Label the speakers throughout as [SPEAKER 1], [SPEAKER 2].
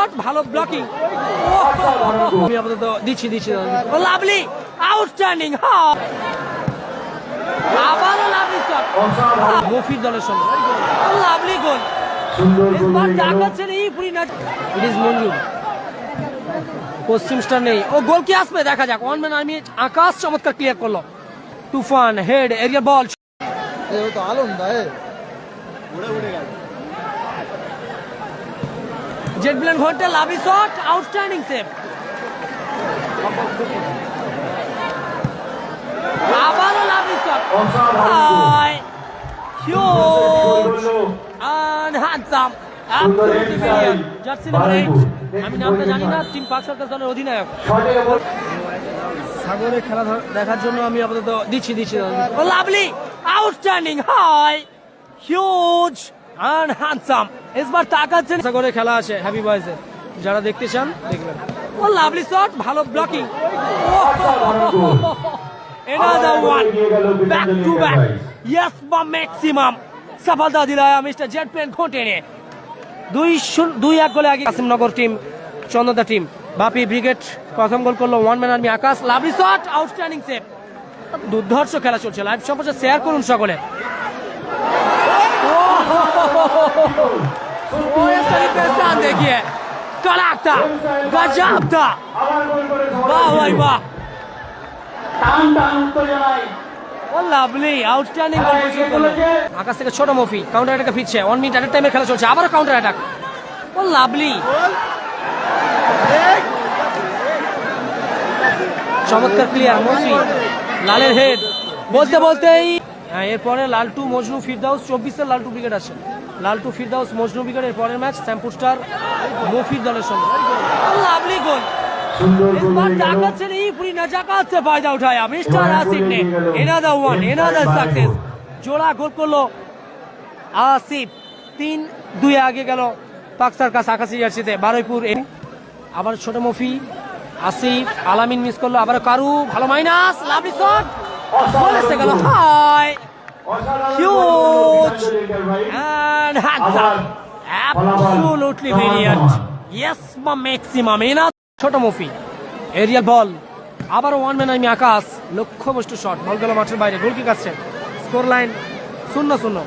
[SPEAKER 1] Shot ভালো blocking আমি আপাতত দিচ্ছি দিচ্ছি ও লাভলি আউটস্ট্যান্ডিং আবারও লাভলি শট মফির দলের সঙ্গে। লাভলি গোল
[SPEAKER 2] সুন্দর
[SPEAKER 1] এবার
[SPEAKER 2] গোল।
[SPEAKER 1] দেখাচ্ছেন এই পুরি না it is Manjur Paschim star নেই। ও গোল কি আসবে? দেখা যাক। ওয়ান ম্যান আর্মি আকাশ চমৎকার ক্লিয়ার করল। তুফান হেড এরিয়া বল
[SPEAKER 3] তো আনন্দ
[SPEAKER 1] জেট প্লেন ঘণ্টা লাভি শট আউটস্ট্যান্ডিং সেভ আবারও lovely shot. Huge and handsome absolutely brilliant. Jersey number 8 আমি নামটা জানি না টিম পাক সার্কাস দলের অধিনায়ক। সাগরে খেলা দেখার জন্য আমি আপাতত দিচ্ছি দিচ্ছি। Lovely outstanding high huge and handsome এসবার তাকাচ্ছেন। সাগরে খেলা আছে হ্যাপি বয়েজের যারা দেখতে চান দেখবেন। ও লাভলি শট ভালো blocking. Back to back. Yes, বা ম্যাক্সিমাম সফলতা দিলায় মিস্টার জেট প্লেন দুই দুই এক গোলে আগে কাসিমনগর টিম চন্দ্রদা টিম বাপি ব্রিগেড প্রথম গোল করল one man army Akash. Lovely shot outstanding save দুর্ধর্ষ খেলা চলছে। লাইভ সম্প্রচার শেয়ার করুন সকলে। Orasını desen de ki. Kalakta.
[SPEAKER 2] Gacapta. বাহ ভাই
[SPEAKER 1] বাহ লাভলি আউটস্ট্যান্ডিং কম্পিটিশন করল আকাশ থেকে ছোট মফি কাউন্টার অ্যাটাকে ফিরছে ওয়ান মিনিট অ্যাটার টাইমে খেলা চলছে আবারও কাউন্টার অ্যাটাক ও লাভলি চমৎকার ক্লিয়ার মফি লালের হেড বলতে বলতেই হ্যাঁ এরপরে লালটু মজনু ফিরদাউস চব্বিশের লালটু ক্রিকেট আসে লালটু ফিরদাউস মজনু বিগড়ের পরের ম্যাচ শ্যামপুর স্টার মফির দলের সঙ্গে। আসিফ তিন দুই আগে গেল বারুইপুর আবার ছোট মফি আসিফ আলামিন মিস করল। আবার কারু ভালো মাইনাস লাভলি গেল। And handsome absolutely brilliant. yes বা ম্যাক্সিমাম এনা ছোট মফি। এরিয়াল বল আবার ওয়ান ম্যান আমি আকাশ। লক্ষ্যবস্তু শট বল গেল মাঠের বাইরে। গোল কি কাটছে স্কোর লাইন শূন্য শূন্য।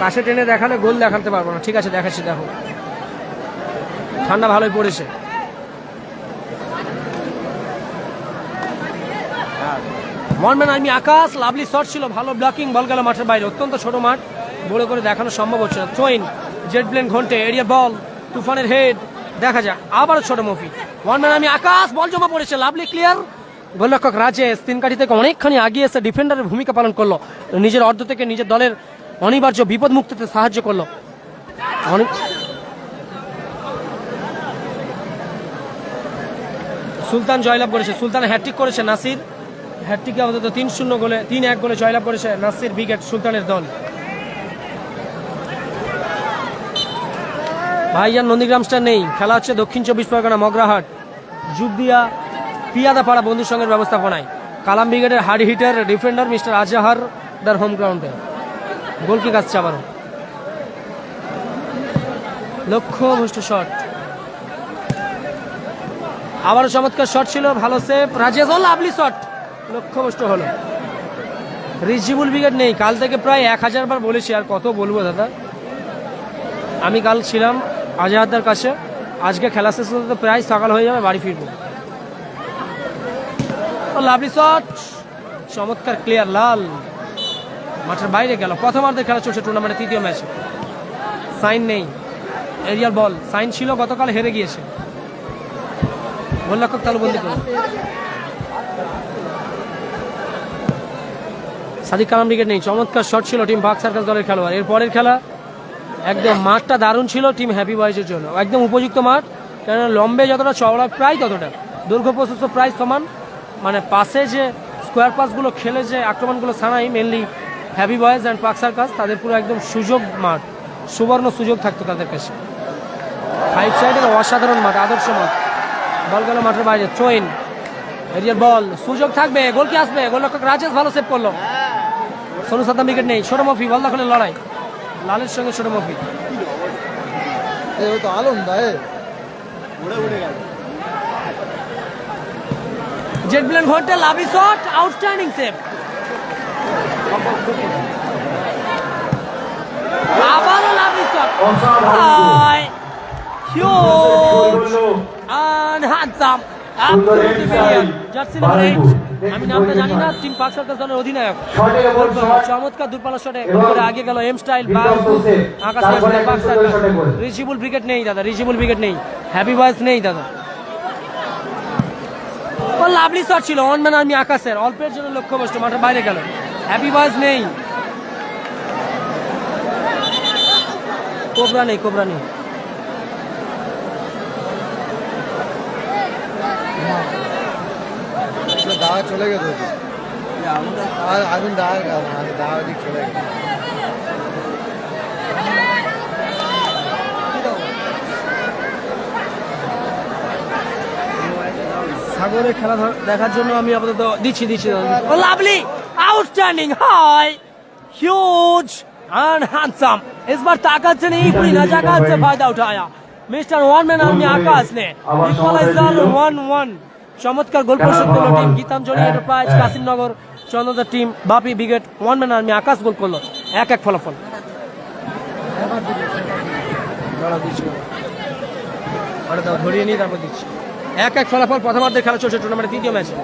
[SPEAKER 1] কাছে টেনে দেখালে গোল দেখাতে পারব না। ঠিক আছে দেখাচ্ছি দেখো। ঠান্ডা ভালোই পড়েছে। One man army Akash, lovely shot ছিল ভালো ব্লকিং বল গেল মাঠের বাইরে। অত্যন্ত ছোট মাঠ, বড় করে দেখানো সম্ভব হচ্ছে না। থ্রোইন জেট প্লেন ঘন্টে এরিয়া বল তুফানের হেড দেখা যাক। আবারও ছোট মফি ওয়ান ম্যান আমি আকাশ, বল জমা পড়েছে, লাভলি ক্লিয়ার গোলরক্ষক রাজেশ, তিন কাঠি থেকে অনেকখানি আগিয়ে এসে ডিফেন্ডারের ভূমিকা পালন করল। নিজের অর্ধ থেকে নিজের দলের অনিবার্য বিপদ মুক্তিতে সাহায্য করল। অনেক সুলতান জয়লাভ করেছে, সুলতান হ্যাট্রিক করেছে নাসির। হ্যাট্রিকে আপাতত তিন শূন্য গোলে, তিন এক গোলে জয়লাভ করেছে নাসির উইকেট সুলতানের দল। ভাইজান নন্দীগ্রাম স্টার নেই। খেলা হচ্ছে দক্ষিণ চব্বিশ পরগনা মগরাহাট। জুবদিয়া পিয়াদাপাড়া বন্ধুর সঙ্গের ব্যবস্থাপনায়। কালাম ব্রিগেডের hard hitter defender mister Azhar Dar home গ্রাউন্ডে গোল কিক আসছে আবারও। লক্ষ্য ভষ্ট শট আবারও চমৎকার শট ছিল, ভালো সেভ ও লাভলি শট লক্ষ্যভ্রষ্ট হলো। রিজিবুল ব্রিগেড নেই। কাল থেকে প্রায় এক হাজার বার বলেছি, আর কত বলব দাদা? আমি কাল ছিলাম আজাহারদার কাছে। আজকে খেলা শেষ হতে প্রায় সকাল হয়ে যাবে, বাড়ি ফিরবো। Lovely shot! চমৎকার ক্লিয়ার লাল। মাঠের বাইরে গেল। প্রথমার্ধে খেলা চলছে টুর্নামেন্টের তৃতীয় ম্যাচে সাইন নেই। এরিয়াল বল সাইন ছিল, গতকাল হেরে গিয়েছে। গোলরক্ষক তালুবন্দি করল সাদিক কালাম উইকেট নেই। চমৎকার শট ছিল টিম বাক সার্কাস দলের খেলোয়াড়। এর পরের খেলা একদম মাঠটা দারুণ ছিল টিম হ্যাপি বয়েসের জন্য। একদম উপযুক্ত মাঠ, কেননা লম্বে যতটা চওড়া, প্রায় ততটা। দৈর্ঘ্য প্রশস্ত প্রায় সমান। মানে পাশে যে স্কোয়ার পাসগুলো খেলে যে আক্রমণগুলো সানাই mainly happy boys and Park Circus তাদের পুরো একদম সুযোগ মাঠ। সুবর্ণ সুযোগ থাকতো তাদের কাছে। ফাইভ সাইডের অসাধারণ মাঠ, আদর্শ মাঠ। বল গেল মাঠের বাইরে থ্রোইন এরিয়ার বল। সুযোগ থাকবে গোল কি আসবে? গোলরক্ষক রাজেশ ভালো সেভ করল। সোনু সাদ্দাম উইকেট নেই। ছোট মফি বল দখলের লড়াই। লালের সঙ্গে ছোট মফি।
[SPEAKER 3] আলম এ।
[SPEAKER 1] জেট ব্লেন ঘণ্টা লাভি শট আউটস্ট্যান্ডিং সেভ আবারও lovely shot. Huge. Absolutely brilliant. Eight. আমি নামটা জানি না টিম পাক সার্কাস দলের অধিনায়ক। চমৎকার দূরপাল্লা শটে করে আগে গেল এম স্টাইল বা আকাশ পাক সার্কাস
[SPEAKER 2] শটে
[SPEAKER 1] উইকেট নেই দাদা রিচিবল উইকেট নেই। হ্যাপি বয়েস নেই দাদা। ও লাভলি শট ছিল অন ম্যান আর্মি আকাশের অল্পের জন্য লক্ষ্যভ্রষ্ট মাঠের বাইরে গেল। হ্যাপি বয়েস নেই। কোবরা নেই কোবরা নেই।
[SPEAKER 3] চলে গেছে ওদিক। আর আমি দা আমি দা ওদিক চলে গেছে
[SPEAKER 1] সাগরের খেলা ধর- দেখার জন্য আমি আপাতত দিচ্ছি দিচ্ছি ও lovely outstanding high huge and handsome इस बार ताकत से नहीं पूरी नजाकत से फायदा उठाया mister one man army Akash ने इक्वलाइजर वन वन চমৎকার গোল পরিশোধ করল team Gitanjali Enterprise Kasimnagar চন্দ্রদার team. Bapi brigade one man army Akash গোল করল। এক এক ফলাফল। ধরিয়ে তারপর দিচ্ছি। এক এক ফলাফল প্রথমার্ধের খেলা চলছে টুর্নামেন্টের তৃতীয় ম্যাচে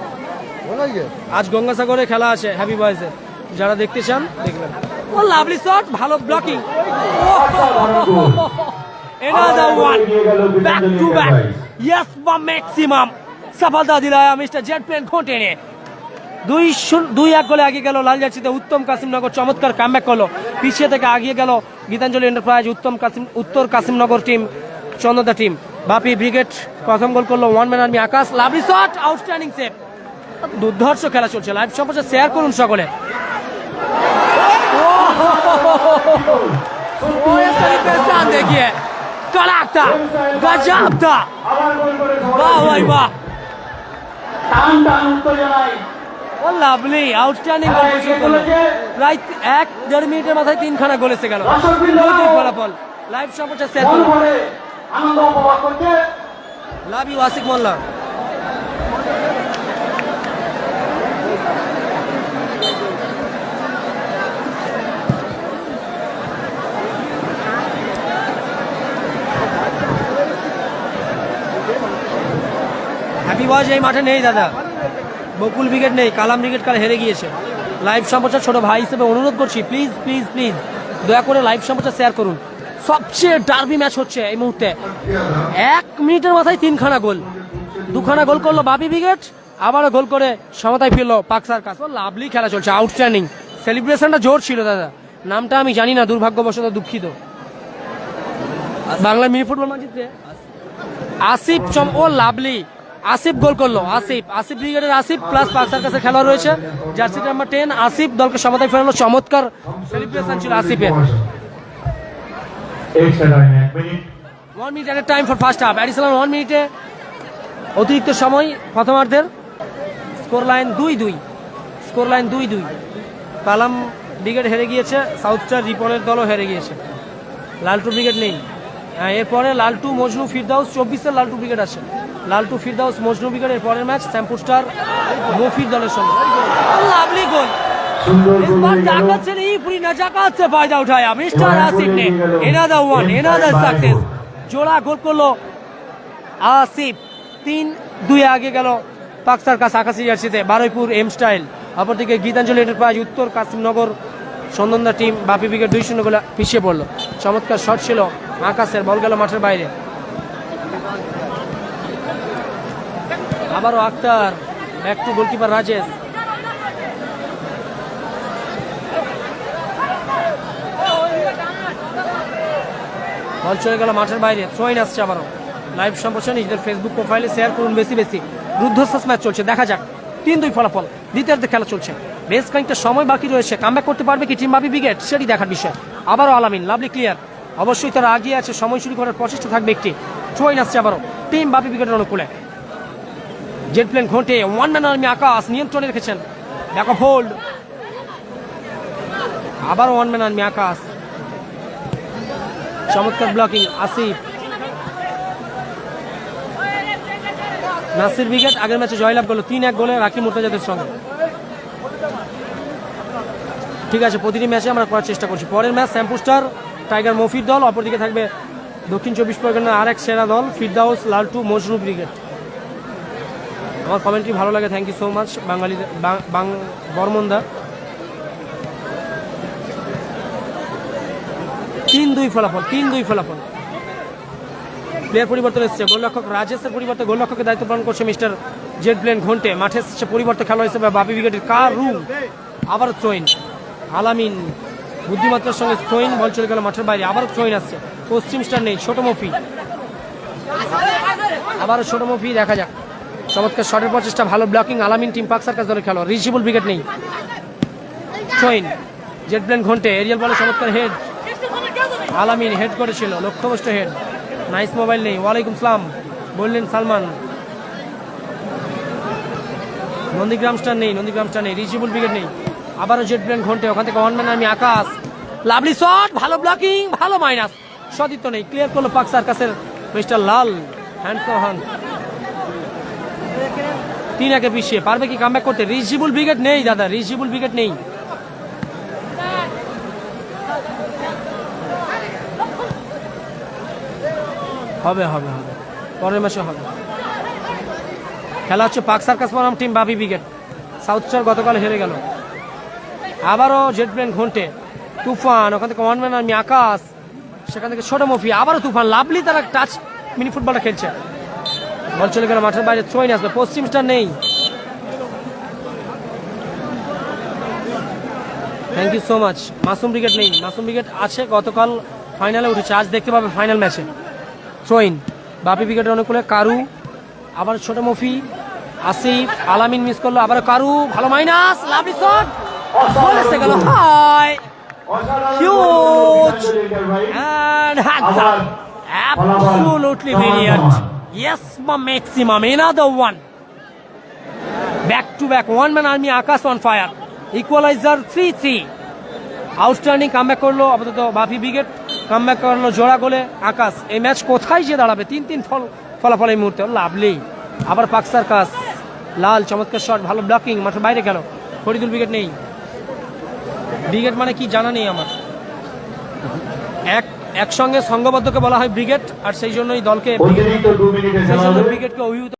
[SPEAKER 1] আজ গঙ্গাসাগরে খেলা আছে হ্যাপি বয়েজের যারা দেখতে চান দেখবেন। ও লাভলি শট ভালো blocking another one back to back yes বা ম্যাক্সিমাম সফলতা দিলায়া মিস্টার জেট প্লেন ঘোটে ने দুই শূন্য- দুই এক গোলে আগে গেল লাল জার্সিতে উত্তম কাসিমনগর চমৎকার কামব্যাক করলো পিছিয়ে থেকে আগিয়ে গেল গীতাঞ্জলি এন্টারপ্রাইজ উত্তম কাসিম উত্তর কাসিমনগর টিম চন্দ্রদা টিম বাপি ব্রিগেড প্রথম গোল করলো one man army Akash lovely shot outstanding save দুর্ধর্ষ খেলা চলছে লাইভ সম্প্রচার শেয়ার করুন সকলে ओ ये सेलिब्रेशन देखिए कड़क था गजब था
[SPEAKER 2] টান টান উত্তেজনায়
[SPEAKER 1] লাভলি আউটস্ট্যান্ডিং পরিশোধ করল। প্রায় এক দেড় মিনিটের মাথায় তিনখানা গোল এসে গেল। ফলাফল। লাইভ সম্প্রচার শেয়ার
[SPEAKER 2] আনন্দ উপভোগ করছে
[SPEAKER 1] love you Asik Molla happy বয়স এই মাঠে নেই, দাদা। বকুল উইকেট নেই, কালাম ব্রিগেড কাল হেরে গিয়েছে। লাইভ সম্প্রচার ছোট ভাই হিসেবে অনুরোধ করছি প্লিজ প্লিজ প্লিজ দয়া করে লাইভ সম্প্রচার শেয়ার করুন। সবচেয়ে ডার্বি ম্যাচ হচ্ছে এই মুহূর্তে। এক মিনিটের মাথায় তিনখানা গোল। দুখানা গোল করল বাপি উইকেট আবারও গোল করে সমতায় ফিরলো পাকসার কাছে লাভলি খেলা চলছে আউটস্ট্যান্ডিং সেলিব্রেশনটা জোর ছিল, দাদা। নামটা আমি জানি না, দুর্ভাগ্যবশত দুঃখিত। বাংলা মিনি ফুটবল মানচিত্রে। আসিফ চম ও লাভলি আসিফ গোল করল। আসিফ আসিফ ব্রিগেডের আসিফ প্লাস পাকসার কাছে খেলা রয়েছে। জার্সি নাম্বার টেন আসিফ দলকে সমতায় ফেরানো চমৎকার সেলিব্রেশন ছিল আসিফের। One minute. At time for first half additional one মিনিটে অতিরিক্ত সময় প্রথমার্ধের। স্কোর লাইন দুই দুই। স্কোর লাইন দুই দুই। কালাম ব্রিগেড হেরে গিয়েছে। সাউথ স্টার রিপনের দলও হেরে গিয়েছে। লালটু ব্রিগেড নেই। হ্যাঁ এরপরে লালটু মজনু ফিরদাউস চব্বিশের লালটু ব্রিগেড আছে। লালটু ফিরদাউস মজনু ব্রিগেডের পরের ম্যাচ শ্যাম্পু স্টার মফির দলের সঙ্গে লাভলি গোল
[SPEAKER 2] সুন্দর
[SPEAKER 1] इस
[SPEAKER 2] গোল
[SPEAKER 1] बार
[SPEAKER 2] হয়ে গেল
[SPEAKER 1] ताकत से नहीं पूरी नजाकत से फायदा उठाया मिस्टर आसिफ ने एनादर वन एनादर सक्सेस জোড়া গোল করলো আসিফ তিন দুই আগে গেল পাক সার্কাস আকাশি জার্সিতে বারুইপুর এম স্টাইল অপরদিকে গীতাঞ্জলি এন্টারপ্রাইজ উত্তর কাসিমনগর সন্দনদা টিম বাপি উইকেট দুই শূন্য গোলে পিছিয়ে পড়লো চমৎকার শট ছিল আকাশের বল গেল মাঠের বাইরে আবারও Akhtar back to goalkeeper Rajesh. Ball চলে গেল মাঠের বাইরে থ্রোইন আসছে আবারও। লাইভ সম্প্রচার নিজেদের ফেসবুক প্রোফাইলে শেয়ার করুন বেশি বেশি। রুদ্ধশ্বাস ম্যাচ চলছে, দেখা যাক। তিন দুই ফলাফল, দ্বিতীয়ার্ধে খেলা চলছে। বেশ খানিকটা সময় বাকি রয়েছে কামব্যাক করতে পারবে কি টিম বাবি ব্রিগেড সেটি দেখার বিষয়। আবারও আলামিন লাভলি ক্লিয়ার অবশ্যই তারা আগিয়ে আছে, সময় শুরু করার প্রচেষ্টা থাকবে একটি। থ্রোইন আসছে আবারও। টিম বাপি ব্রিগেডের অনুকূলে। জেট প্লেন ঘন্টে ওয়ান ম্যান আর্মি আকাশ নিয়ন্ত্রণে রেখেছেন। ব্যাক অফ হোল্ড আবার ওয়ান ম্যান আর্মি আকাশ। চমৎকার ব্লকিং আসিফ। নাসির উইকেট আগের ম্যাচে জয়লাভ করল। তিন এক গোলে রাকি মুর্তাজাদের সঙ্গে। ঠিক আছে, প্রতিটি ম্যাচে আমরা করার চেষ্টা করছি। পরের ম্যাচ স্যাম্পুস্টার টাইগার মফির দল, অপরদিকে থাকবে দক্ষিণ চব্বিশ পরগনার আর এক সেরা দল, ফিরদাউস, লালটু, মজনু ব্রিগেড। আমার কমেন্টটি ভালো লাগে থ্যাংক ইউ সো মাচ বাঙালিদের বাং- বাং, বর্মনদা। তিন দুই ফলাফল, তিন দুই ফলাফল। প্লেয়ার পরিবর্তন এসেছে, গোলরক্ষক রাজেশের পরিবর্তে গোলরক্ষকের দায়িত্ব পালন করছে মিস্টার জেড প্লেন ঘন্টে। মাঠে এসেছে পরিবর্তে খেলা হিসেবে বাপি উইকেটের কার। রু আবার থ্রোইন আলামিন, বুদ্ধিমত্তার সঙ্গে থ্রোইন বল চলে গেল মাঠের বাইরে, আবারও থ্রোইন আসছে। পশ্চিম স্টার নেই, ছোট মফি আবারও ছোট মফি দেখা যাক। চমৎকার শটের প্রচেষ্টা, ভালো ব্লকিং আলামিন টিম পাক সার্কাস দলের খেলোয়াড়। রিচিবল উইকেট নেই। থ্রোইন জেড প্লেন ঘন্টে এরিয়াল বলে চমৎকার হেড আলামিন হেড করেছিল, লক্ষ্যভ্রষ্ট হেড নাইস মোবাইল নেই। ওয়ালাইকুম সালাম, বললেন সালমান। নন্দীগ্রাম স্টার নেই, নন্দীগ্রাম স্টার নেই। রিচিবল উইকেট নেই। আবারও জেড প্লেন ঘন্টে, ওখান থেকে ওয়ান ম্যান আমি আকাশ। লাভলি শট ভালো ব্লকিং ভালো মাইনাস সতীর্থ নেই। ক্লিয়ার করল পাক সার্কাসের মিস্টার লাল। হ্যান্ডসম হান তিন একে পিছিয়ে পারবে কি কামব্যাক করতে? রিচিবল উইকেট নেই, দাদা। রিচিবল উইকেট নেই। হবে হবে হবে। পরের মাসে হবে। খেলা হচ্ছে পাক সার্কাস বনাম team Bapi wicket south star গতকাল হেরে গেল। আবারও জেট প্লেন ঘন্টে। তুফান, ওখান থেকে ওয়ান ম্যান আকাশ, সেখান থেকে ছোট মফি। আবারও তুফান। লাভলি তারা টাচ মিনি ফুটবলটা খেলছে। বল চলে গেল মাঠের বাইরে থ্রোইন আসবে পশ্চিম স্টার নেই। Thank you so much Masum brigade নেই। মাসুম ব্রিগেড আছে গতকাল ফাইনালে উঠেছে। আজ দেখতে পাবে ফাইনাল ম্যাচে থ্রোইন বাপি উইকেটের অনুকূলে কারু আবার ছোট মফি আসিফ আলামিন মিস করল আবার কারু ভালো মাইনাস লাভলি শট বলেছে গেল high and hands up absolutely yes, my maximum. Another one. Back to back. One man army Akash on fire. Equalizer 3-3 outstanding comeback করল আপাতত বাপি ব্রিগেড। কামব্যাক করল জোড়া গোলে আকাশ। এই ম্যাচ কোথায় যে দাঁড়াবে? তিন তিন ফল ফলাফল এই মুহূর্তে। লাভলি। আবার পাকসার কাজ লাল, চমৎকার শট ভালো ব্লকিং মাঠের বাইরে গেল। ফরিদুল উইকেট নেই। ব্রিগেড মানে কি জানা নেই আমার। এক একসঙ্গে সংঘবদ্ধকে বলা হয় ব্রিগেড আর সেই জন্যই দলকে ব্রিগেডকে অভিভূত